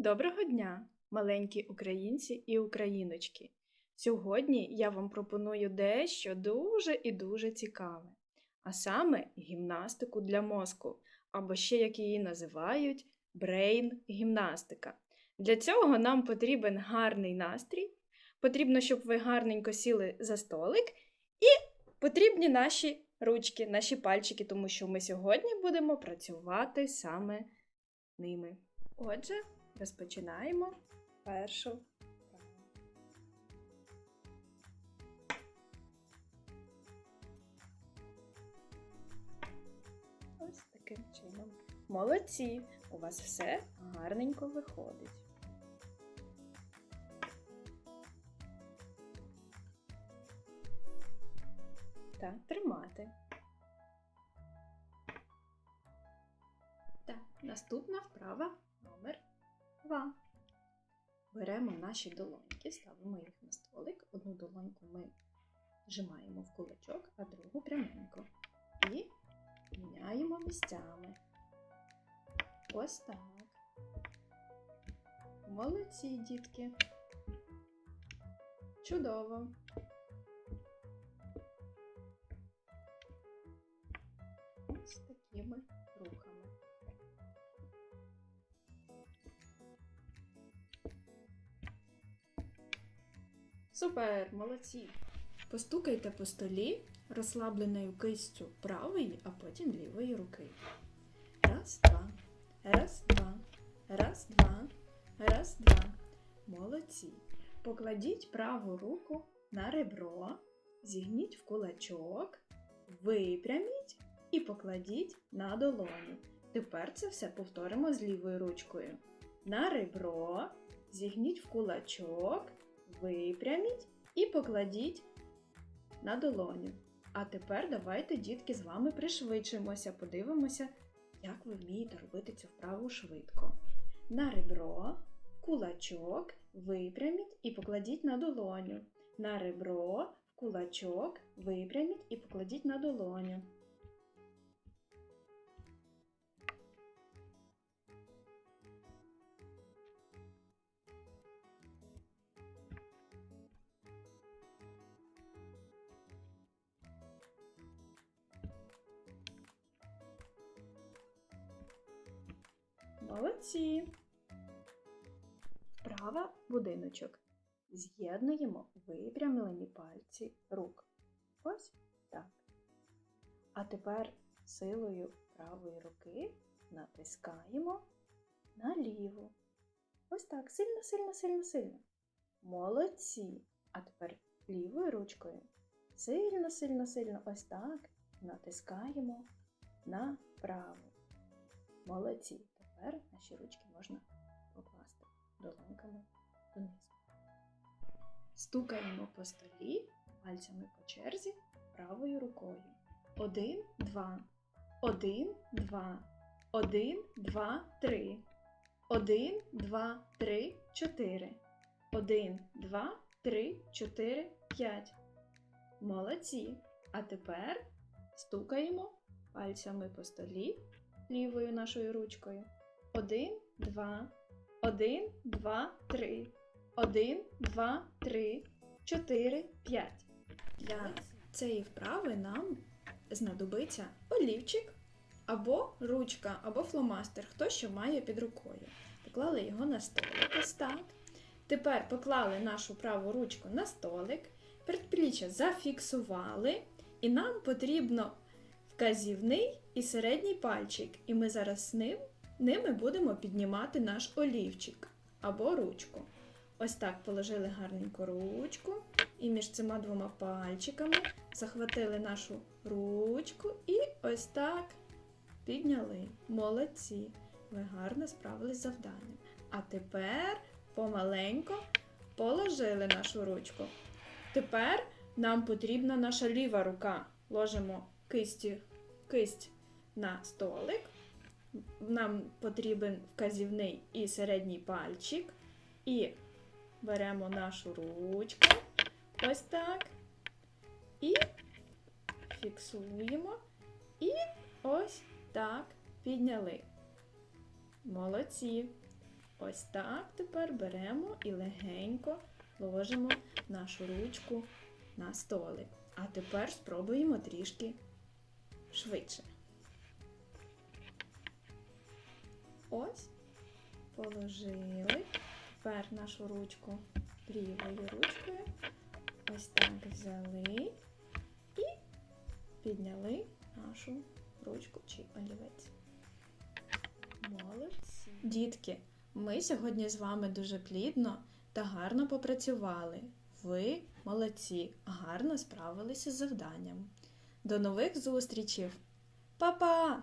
Доброго дня, маленькі українці і україночки! Сьогодні я вам пропоную дещо дуже і дуже цікаве, а саме гімнастику для мозку, або ще як її називають брейн-гімнастика. Для цього нам потрібен гарний настрій, потрібно, щоб ви гарненько сіли за столик, і потрібні наші ручки, наші пальчики, тому що ми сьогодні будемо працювати саме ними. Отже, розпочинаємо першу вправу. Ось таким чином. Молодці! У вас все гарненько виходить. Так, тримати. Так, наступна вправа номер 2. Беремо наші долоньки, ставимо їх на столик. Одну долоньку ми зжимаємо в кулачок, а другу пряменько. І міняємо місцями. Ось так. Молодці, дітки. Чудово. Ось такими рухами. Супер, молодці! Постукайте по столі розслабленою кистю правої, а потім лівої руки. Раз, два, раз, два, раз, два, раз, два. Молодці. Покладіть праву руку на ребро, зігніть в кулачок, випряміть і покладіть на долоню. Тепер це все повторимо з лівою ручкою. На ребро, зігніть в кулачок, випряміть і покладіть на долоню. А тепер давайте, дітки, з вами пришвидшимося, подивимося, як ви вмієте робити цю вправу швидко. На ребро, кулачок, випряміть і покладіть на долоню. На ребро, кулачок, випряміть і покладіть на долоню. Молодці. Вправа будиночок. З'єднуємо випрямлені пальці рук. Ось так. А тепер силою правої руки натискаємо на ліву. Ось так. Сильно, сильно, сильно, сильно. Молодці. А тепер лівою ручкою. Сильно, сильно, сильно. Ось так. Натискаємо на праву. Молодці. Тепер наші ручки можна покласти долоньками донизу. Стукаємо по столі пальцями по черзі правою рукою. Один, два. Один, два. Один, два, три. Один, два, три, чотири. Один, два, три, чотири, п'ять. Молодці. А тепер стукаємо пальцями по столі лівою нашою ручкою. Один, два, один, два, три. Один, два, три, чотири, п'ять. Для цієї вправи нам знадобиться олівчик або ручка, або фломастер, хто що має під рукою. Поклали його на столик. Тепер поклали нашу праву ручку на столик, передпліччя зафіксували, і нам потрібно вказівний і середній пальчик. І ми зараз з ним, ними будемо піднімати наш олівчик або ручку. Ось так положили гарненько ручку, і між цими двома пальчиками захватили нашу ручку і ось так підняли. Молодці! Ви гарно справились з завданням. А тепер помаленько положили нашу ручку. Тепер нам потрібна наша ліва рука. Ложимо кисті, кисть на столик. Нам потрібен вказівний і середній пальчик. І беремо нашу ручку. Ось так. І фіксуємо. І ось так підняли. Молодці. Ось так тепер беремо і легенько ложимо нашу ручку на столик. А тепер спробуємо трішки швидше. Ось, положили. Тепер нашу ручку лівою ручкою. Ось так взяли і підняли нашу ручку чи олівець. Молодці. Дітки, ми сьогодні з вами дуже плідно та гарно попрацювали. Ви молодці, гарно справилися з завданням. До нових зустрічей! Па-па!